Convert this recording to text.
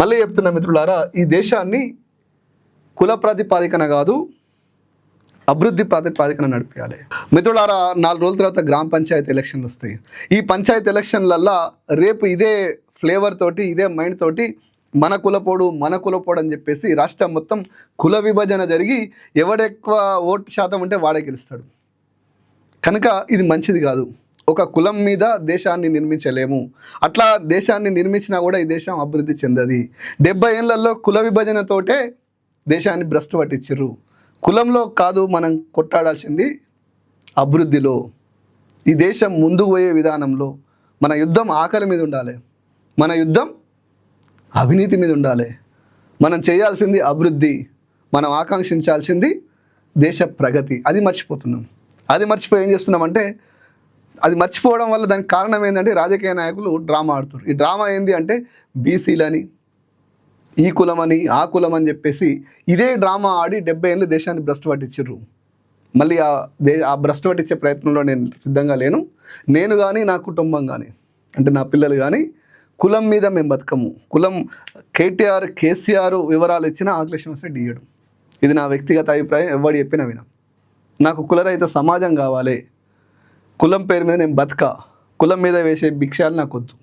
మళ్ళీ చెప్తున్న మిత్రులారా ఈ దేశాన్ని కుల ప్రాతిపాదికన కాదు అభివృద్ధి ప్రాతిపాదికన నడిపించాలి మిత్రులారా నాలుగు రోజుల తర్వాత గ్రామ పంచాయతీ ఎలక్షన్లు వస్తాయి. ఈ పంచాయతీ ఎలక్షన్లల్లా రేపు ఇదే ఫ్లేవర్ తోటి ఇదే మైండ్ తోటి మన కులపోడు మన కులపోడు అని చెప్పేసి రాష్ట్రం మొత్తం కుల విభజన జరిగి ఎవడెక్కువ ఓటు శాతం ఉంటే వాడే గెలుస్తాడు. కనుక ఇది మంచిది కాదు. ఒక కులం మీద దేశాన్ని నిర్మించలేము. అట్లా దేశాన్ని నిర్మించినా కూడా ఈ దేశం అభివృద్ధి చెందది. డెబ్బై ఏళ్ళల్లో కుల విభజనతోటే దేశాన్ని భ్రష్టు పట్టించరు కులంలో కాదు మనం కొట్టాడాల్సింది అభివృద్ధిలో. ఈ దేశం ముందుకు పోయే విధానంలో మన యుద్ధం ఆకలి మీద ఉండాలి. మన యుద్ధం అవినీతి మీద ఉండాలి. మనం చేయాల్సింది అభివృద్ధి మనం ఆకాంక్షించాల్సింది దేశ ప్రగతి. అది మర్చిపోతున్నాం. అది మర్చిపోయి ఏం చేస్తున్నామంటే అది మర్చిపోవడం వల్ల దానికి కారణం ఏంటంటే రాజకీయ నాయకులు డ్రామా ఆడుతారు. ఈ డ్రామా ఏంది అంటే బీసీలని ఈ కులమని ఆ కులం అని చెప్పేసి ఇదే డ్రామా ఆడి డెబ్బై ఏళ్ళు దేశాన్ని భ్రష్టు పట్టించారు మళ్ళీ ఆ దే ఆ భ్రష్టు పట్టించే ప్రయత్నంలో నేను సిద్ధంగా లేను. నేను కానీ నా కుటుంబం కానీ అంటే నా పిల్లలు కానీ కులం మీద మేము బతకము. కులం కేటీఆర్ కేసీఆర్ వివరాలు ఇచ్చిన ఆకలేష్ రెడ్డి ఇది నా వ్యక్తిగత అభిప్రాయం ఎవడు చెప్పినా వినం. నాకు కులరహిత సమాజం కావాలి. కులం పేరు మీద నేను బతక కులం మీద వేసే భిక్షాలు నాకు వద్దు.